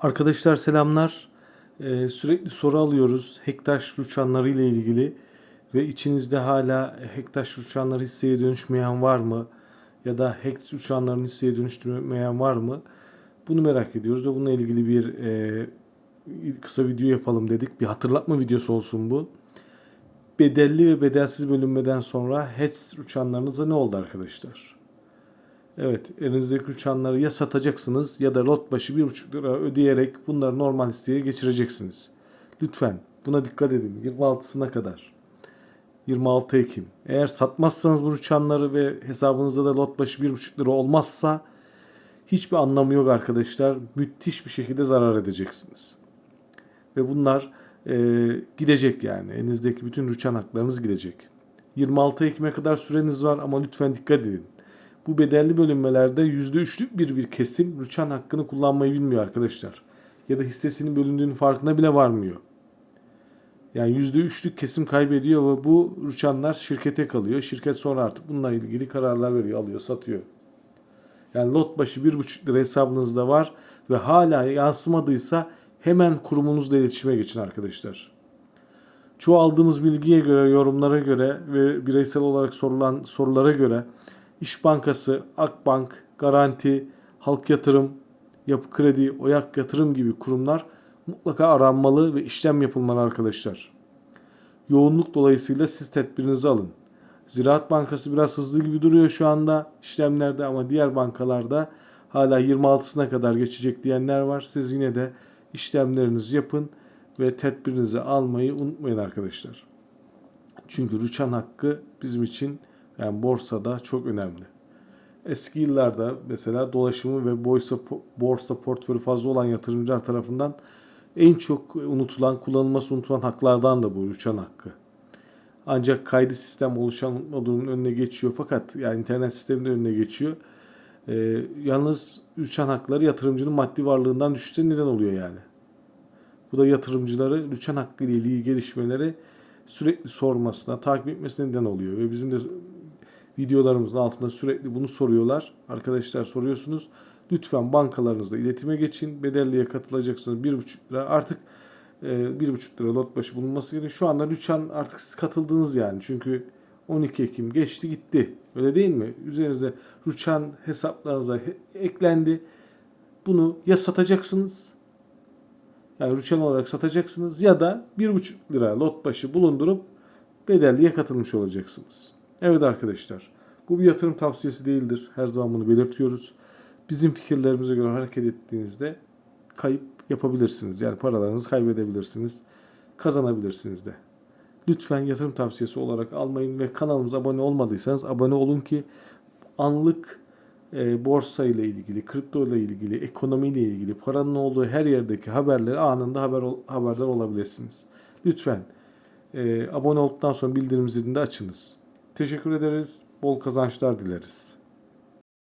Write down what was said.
Arkadaşlar selamlar. Ee, sürekli soru alıyoruz Hektaş uçanları ile ilgili ve içinizde hala Hektaş uçanları hisseye dönüşmeyen var mı? Ya da Hex uçanların hisseye dönüştürmeyen var mı? Bunu merak ediyoruz ve bununla ilgili bir e, kısa video yapalım dedik. Bir hatırlatma videosu olsun bu. Bedelli ve bedelsiz bölünmeden sonra Hex uçanlarınıza ne oldu arkadaşlar? Evet, elinizdeki uçanları ya satacaksınız ya da lot başı 1,5 lira ödeyerek bunları normal listeye geçireceksiniz. Lütfen buna dikkat edin. 26'sına kadar. 26 Ekim. Eğer satmazsanız bu uçanları ve hesabınızda da lot başı 1,5 lira olmazsa hiçbir anlamı yok arkadaşlar. Müthiş bir şekilde zarar edeceksiniz. Ve bunlar e, gidecek yani. Elinizdeki bütün rüçhan haklarınız gidecek. 26 Ekim'e kadar süreniz var ama lütfen dikkat edin. Bu bedelli bölünmelerde %3'lük bir bir kesim rüçhan hakkını kullanmayı bilmiyor arkadaşlar. Ya da hissesinin bölündüğünün farkına bile varmıyor. Yani %3'lük kesim kaybediyor ve bu rüçhanlar şirkete kalıyor. Şirket sonra artık bununla ilgili kararlar veriyor, alıyor, satıyor. Yani lot başı 1,5 lira hesabınızda var ve hala yansımadıysa hemen kurumunuzla iletişime geçin arkadaşlar. Çoğu aldığımız bilgiye göre, yorumlara göre ve bireysel olarak sorulan sorulara göre İş Bankası, Akbank, Garanti, Halk Yatırım, Yapı Kredi, Oyak Yatırım gibi kurumlar mutlaka aranmalı ve işlem yapılmalı arkadaşlar. Yoğunluk dolayısıyla siz tedbirinizi alın. Ziraat Bankası biraz hızlı gibi duruyor şu anda işlemlerde ama diğer bankalarda hala 26'sına kadar geçecek diyenler var. Siz yine de işlemlerinizi yapın ve tedbirinizi almayı unutmayın arkadaşlar. Çünkü rüçhan hakkı bizim için yani borsada çok önemli. Eski yıllarda mesela dolaşımı ve borsa, borsa portföyü fazla olan yatırımcılar tarafından en çok unutulan, kullanılması unutulan haklardan da bu uçan hakkı. Ancak kaydı sistem oluşan unutma önüne geçiyor fakat yani internet sisteminin önüne geçiyor. Ee, yalnız uçan hakları yatırımcının maddi varlığından düşüşte neden oluyor yani. Bu da yatırımcıları uçan hakkı ile ilgili gelişmeleri sürekli sormasına, takip etmesine neden oluyor. Ve bizim de videolarımızın altında sürekli bunu soruyorlar. Arkadaşlar soruyorsunuz. Lütfen bankalarınızla iletime geçin. Bedelliye katılacaksınız. 1,5 lira artık e, 1,5 lira lot başı bulunması gerekiyor. Şu anda lütfen artık siz katıldınız yani. Çünkü 12 Ekim geçti gitti. Öyle değil mi? Üzerinizde rüçhan hesaplarınıza eklendi. Bunu ya satacaksınız yani rüçhan olarak satacaksınız ya da 1,5 lira lot başı bulundurup bedelliye katılmış olacaksınız. Evet arkadaşlar bu bir yatırım tavsiyesi değildir. Her zaman bunu belirtiyoruz. Bizim fikirlerimize göre hareket ettiğinizde kayıp yapabilirsiniz. Yani paralarınızı kaybedebilirsiniz. Kazanabilirsiniz de. Lütfen yatırım tavsiyesi olarak almayın ve kanalımıza abone olmadıysanız abone olun ki anlık e, borsa ile ilgili, kripto ile ilgili, ekonomi ile ilgili, paranın olduğu her yerdeki haberleri anında haber haberdar olabilirsiniz. Lütfen e, abone olduktan sonra bildirim zilini de açınız. Teşekkür ederiz. Bol kazançlar dileriz.